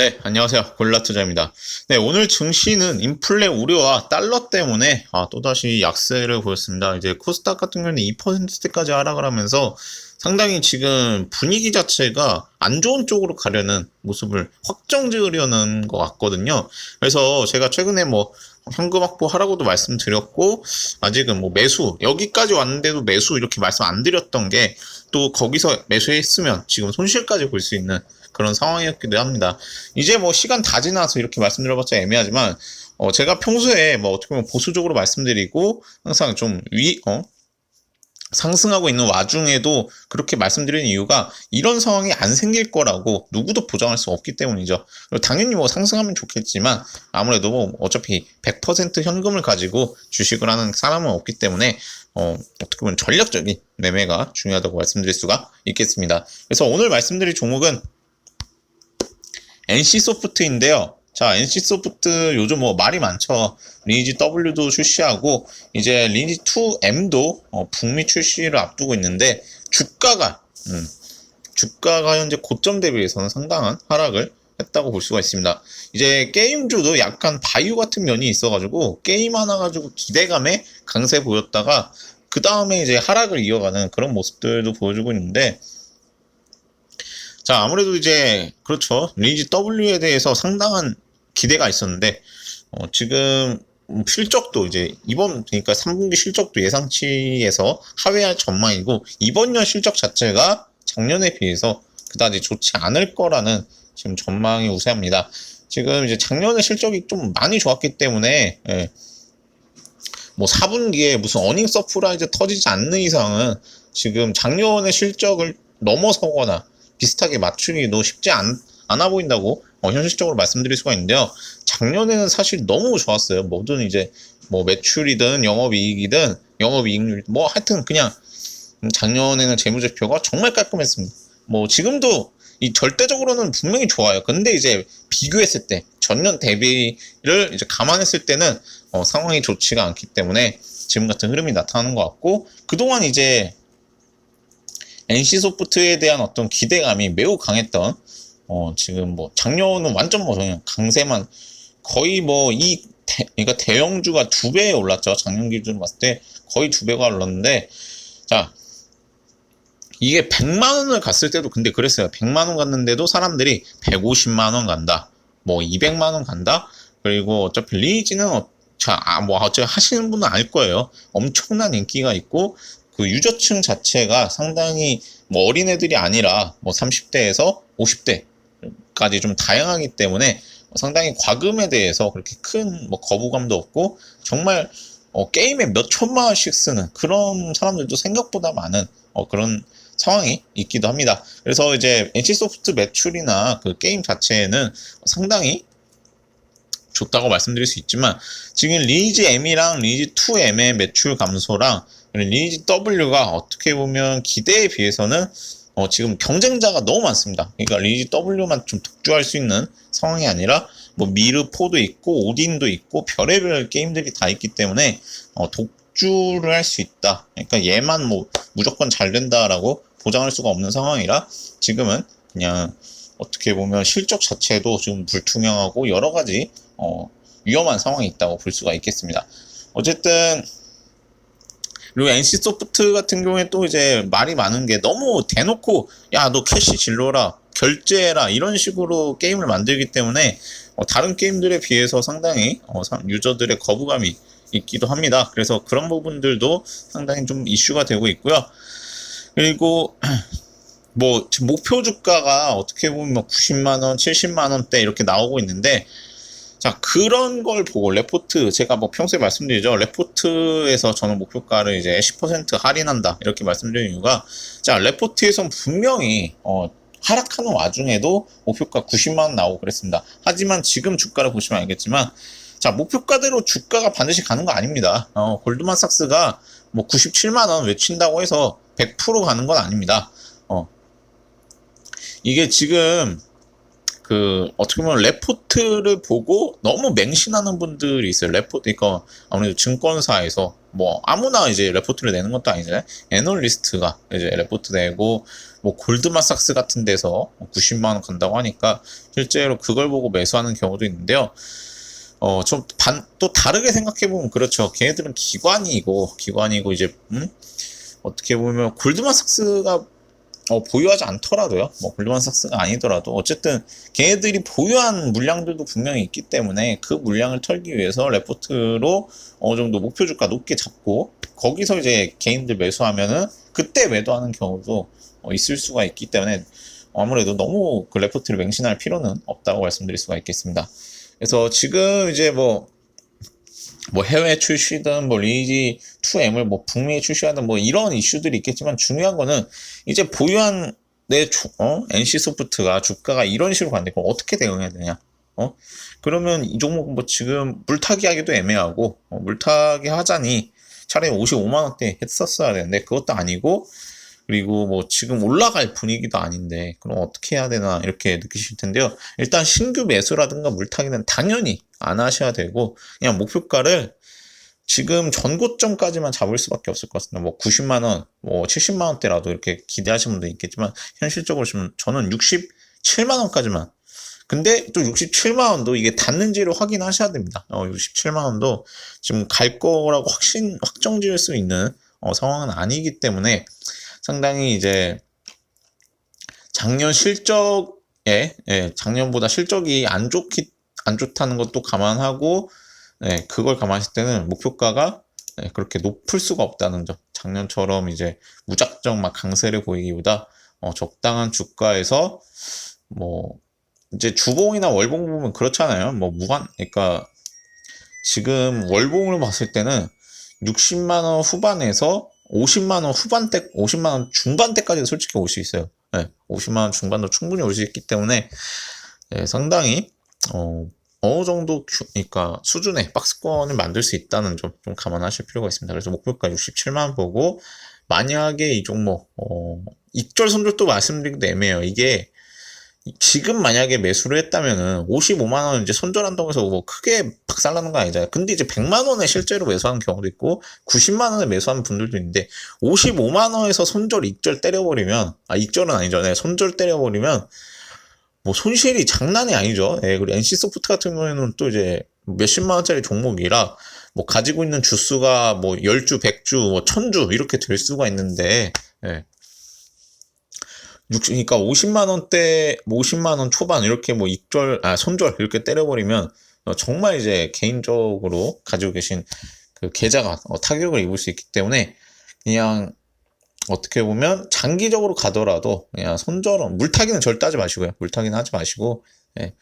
네, 안녕하세요. 골라투자입니다. 네, 오늘 증시는 인플레 우려와 달러 때문에 아, 또다시 약세를 보였습니다. 이제 코스닥 같은 경우는 2%대까지 하락을 하면서 상당히 지금 분위기 자체가 안 좋은 쪽으로 가려는 모습을 확정 지으려는 것 같거든요. 그래서 제가 최근에 뭐 현금 확보하라고도 말씀드렸고 아직은 뭐 매수 여기까지 왔는데도 매수 이렇게 말씀 안 드렸던 게 또 거기서 매수했으면 지금 손실까지 볼 수 있는 그런 상황이었기도 합니다. 이제 뭐 시간 다 지나서 이렇게 말씀드려봤자 애매하지만 어 제가 평소에 뭐 어떻게 보면 보수적으로 말씀드리고 항상 좀 위, 어? 상승하고 있는 와중에도 그렇게 말씀드리는 이유가 이런 상황이 안 생길 거라고 누구도 보장할 수 없기 때문이죠. 당연히 뭐 상승하면 좋겠지만 아무래도 뭐 어차피 100% 현금을 가지고 주식을 하는 사람은 없기 때문에 어, 어떻게 보면 전략적인 매매가 중요하다고 말씀드릴 수가 있겠습니다. 그래서 오늘 말씀드릴 종목은 NC소프트인데요. 자, NC소프트 요즘 뭐 말이 많죠. 리니지 W도 출시하고 이제 리니지 2M도 어, 북미 출시를 앞두고 있는데 주가가 음, 주가가 현재 고점 대비해서는 상당한 하락을 했다고 볼 수가 있습니다. 이제 게임주도 약간 바이오 같은 면이 있어가지고 게임 하나 가지고 기대감에 강세 보였다가 그 다음에 이제 하락을 이어가는 그런 모습들도 보여주고 있는데 자, 아무래도 이제, 그렇죠. 리니지 W에 대해서 상당한 기대가 있었는데, 어, 지금 실적도 이제 이번, 그러니까 3분기 실적도 예상치에서 하회할 전망이고, 이번 년 실적 자체가 작년에 비해서 그다지 좋지 않을 거라는 지금 전망이 우세합니다. 지금 이제 작년에 실적이 좀 많이 좋았기 때문에, 예, 뭐 4분기에 무슨 어닝 서프라이즈 터지지 않는 이상은 지금 작년의 실적을 넘어서거나 비슷하게 맞추기도 쉽지 않, 않아 보인다고 어, 현실적으로 말씀드릴 수가 있는데요. 작년에는 사실 너무 좋았어요. 뭐든 이제 뭐 매출이든 영업이익이든 영업이익률 뭐 하여튼 그냥 작년에는 재무제표가 정말 깔끔했습니다. 뭐 지금도 이 절대적으로는 분명히 좋아요. 근데 이제 비교했을 때 전년 대비를 이제 감안했을 때는 어, 상황이 좋지가 않기 때문에 지금 같은 흐름이 나타나는 것 같고 그동안 이제 NC소프트에 대한 어떤 기대감이 매우 강했던 어 지금 뭐 작년은 완전 뭐 그냥 강세만 거의 뭐 이 그러니까 대형주가 두배 올랐죠. 작년 기준으로 봤을 때 거의 두 배가 올랐는데 자 이게 100만 원을 갔을 때도 근데 그랬어요. 100만 원 갔는데도 사람들이 150만 원 간다. 뭐 200만 원 간다? 그리고 어차피 리니지는 어, 자, 아, 뭐, 어차피 하시는 분은 알 거예요. 엄청난 인기가 있고, 그 유저층 자체가 상당히 뭐 어린애들이 아니라 뭐 30대에서 50대까지 좀 다양하기 때문에 상당히 과금에 대해서 그렇게 큰 뭐 거부감도 없고 정말 어 게임에 몇 천만 원씩 쓰는 그런 사람들도 생각보다 많은 어 그런 상황이 있기도 합니다. 그래서 이제 NC소프트 매출이나 그 게임 자체는 상당히 좋다고 말씀드릴 수 있지만 지금 리니지 M이랑 리니지 2M의 매출 감소랑 리니지 W가 어떻게 보면 기대에 비해서는 어, 지금 경쟁자가 너무 많습니다. 그러니까 리니지 W만 좀 독주할 수 있는 상황이 아니라 뭐 미르4도 있고 오딘도 있고 별의별 게임들이 다 있기 때문에 어, 독주를 할 수 있다. 그러니까 얘만 뭐 무조건 잘 된다라고 보장할 수가 없는 상황이라 지금은 그냥 어떻게 보면 실적 자체도 좀 불투명하고 여러 가지 어, 위험한 상황이 있다고 볼 수가 있겠습니다. 어쨌든 그리고 NC 소프트 같은 경우에 또 이제 말이 많은 게 너무 대놓고 야 너 캐시 진로라 결제해라 이런 식으로 게임을 만들기 때문에 어, 다른 게임들에 비해서 상당히 어, 유저들의 거부감이 있기도 합니다. 그래서 그런 부분들도 상당히 좀 이슈가 되고 있고요. 그리고 뭐 목표 주가가 어떻게 보면 90만 원, 70만 원대 이렇게 나오고 있는데 자, 그런 걸 보고 레포트, 제가 뭐 평소에 말씀드리죠. 레포트에서 저는 목표가를 이제 10% 할인한다. 이렇게 말씀드린 이유가, 자, 레포트에선 분명히, 어, 하락하는 와중에도 목표가 90만 원 나오고 그랬습니다. 하지만 지금 주가를 보시면 알겠지만, 자, 목표가대로 주가가 반드시 가는 거 아닙니다. 어, 골드만삭스가 뭐 97만 원 외친다고 해서 100% 가는 건 아닙니다. 어, 이게 지금 그 어떻게 보면 레포트를 보고 너무 맹신하는 분들이 있어요. 레포트 그러니까 아무래도 증권사에서 뭐 아무나 이제 레포트를 내는 것도 아니잖아요. 애널리스트가 이제 레포트 내고 뭐 골드만삭스 같은 데서 90만 원 간다고 하니까 실제로 그걸 보고 매수하는 경우도 있는데요. 어, 좀 반, 또 다르게 생각해보면 그렇죠. 걔네들은 기관이고, 기관이고, 이제, 음? 어떻게 보면 골드만삭스가 어, 보유하지 않더라도요. 뭐 골드만 삭스가 아니더라도 어쨌든 걔네들이 보유한 물량들도 분명히 있기 때문에 그 물량을 털기 위해서 레포트로 어느 정도 목표 주가 높게 잡고 거기서 이제 개인들 매수하면은 그때 매도하는 경우도 어, 있을 수가 있기 때문에 아무래도 너무 그 레포트를 맹신할 필요는 없다고 말씀드릴 수가 있겠습니다. 그래서 지금 이제 뭐 뭐 해외 출시든 뭐 리니지 2M을 뭐 북미에 출시하든 뭐 이런 이슈들이 있겠지만 중요한 거는 이제 보유한 내 주, 어? NC 소프트가 주가가 이런 식으로 갔는데 그럼 어떻게 대응해야 되냐? 어? 그러면 이 종목 뭐 지금 물타기 하기도 애매하고 어, 물타기 하자니 차라리 55만 원대 했었어야 되는데 그것도 아니고 그리고 뭐 지금 올라갈 분위기도 아닌데 그럼 어떻게 해야 되나 이렇게 느끼실 텐데요. 일단 신규 매수라든가 물타기는 당연히 안 하셔야 되고 그냥 목표가를 지금 전고점까지만 잡을 수밖에 없을 것 같습니다. 뭐 90만 원, 뭐 70만 원대라도 이렇게 기대하시는 분도 있겠지만 현실적으로 지금 저는 67만 원까지만 근데 또 67만 원도 이게 닿는지를 확인하셔야 됩니다. 어, 67만 원도 지금 갈 거라고 확신 확정 지을 수 있는 어, 상황은 아니기 때문에 상당히 이제 작년 실적에 예, 작년보다 실적이 안 좋기 안 좋다는 것도 감안하고 예, 그걸 감안했을 때는 목표가가 예, 그렇게 높을 수가 없다는 점. 작년처럼 이제 무작정 막 강세를 보이기보다 어, 적당한 주가에서 뭐 이제 주봉이나 월봉 보면 그렇잖아요. 뭐 무한 그러니까 지금 월봉을 봤을 때는 60만 원 후반에서 50만 원 후반대, 50만 원 중반대까지 솔직히 올 수 있어요. 네, 50만 원 중반도 충분히 올 수 있기 때문에 네, 상당히 어, 어느 정도 규- 그러니까 수준의 박스권을 만들 수 있다는 점 좀 감안하실 필요가 있습니다. 그래서 목표가 67만 원 보고 만약에 이 종목 어, 익절 손절도 말씀드리기도 애매해요. 이게 지금 만약에 매수를 했다면은 55만 원 이제 손절한다고 해서 뭐 크게 박살나는 거 아니잖아요. 근데 이제 100만 원에 실제로 매수하는 경우도 있고 90만 원에 매수하는 분들도 있는데 55만 원에서 손절 익절 때려버리면 아 익절은. 네, 손절 때려버리면 뭐 손실이 장난이 아니죠. 예, 그리고 NC 소프트 같은 경우에는 또 이제 몇십만 원짜리 종목이라 뭐 가지고 있는 주수가 뭐 10주, 100주, 뭐 1000주 이렇게 될 수가 있는데 예. 60, 그러니까 50만 원대, 50만 원 초반 이렇게 뭐 익절, 아 손절 이렇게 때려버리면 어, 정말 이제 개인적으로 가지고 계신 그 계좌가 어, 타격을 입을 수 있기 때문에 그냥 어떻게 보면 장기적으로 가더라도 그냥 손절, 물타기는 절대 하지 마시고요. 물타기는 하지 마시고 예.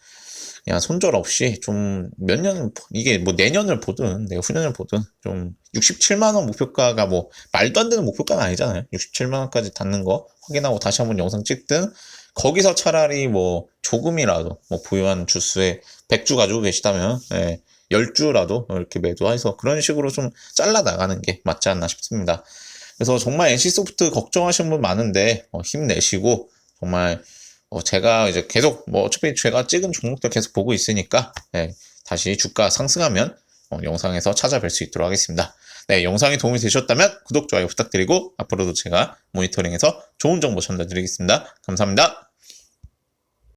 그냥 손절 없이 좀 몇 년, 이게 뭐 내년을 보든 내가 후년을 보든 좀 67만 원 목표가가 뭐 말도 안 되는 목표가는 아니잖아요. 67만 원까지 닿는 거 확인하고 다시 한번 영상 찍든 거기서 차라리 뭐 조금이라도 뭐 보유한 주수에 100주 가지고 계시다면 예, 10주라도 이렇게 매도해서 그런 식으로 좀 잘라 나가는 게 맞지 않나 싶습니다. 그래서 정말 NC소프트 걱정하시는 분 많은데 어, 힘내시고 정말 어, 제가 이제 계속 뭐 어차피 제가 찍은 종목들 계속 보고 있으니까 예, 다시 주가 상승하면 어, 영상에서 찾아뵐 수 있도록 하겠습니다. 네, 영상이 도움이 되셨다면 구독, 좋아요 부탁드리고 앞으로도 제가 모니터링해서 좋은 정보 전달드리겠습니다. 감사합니다.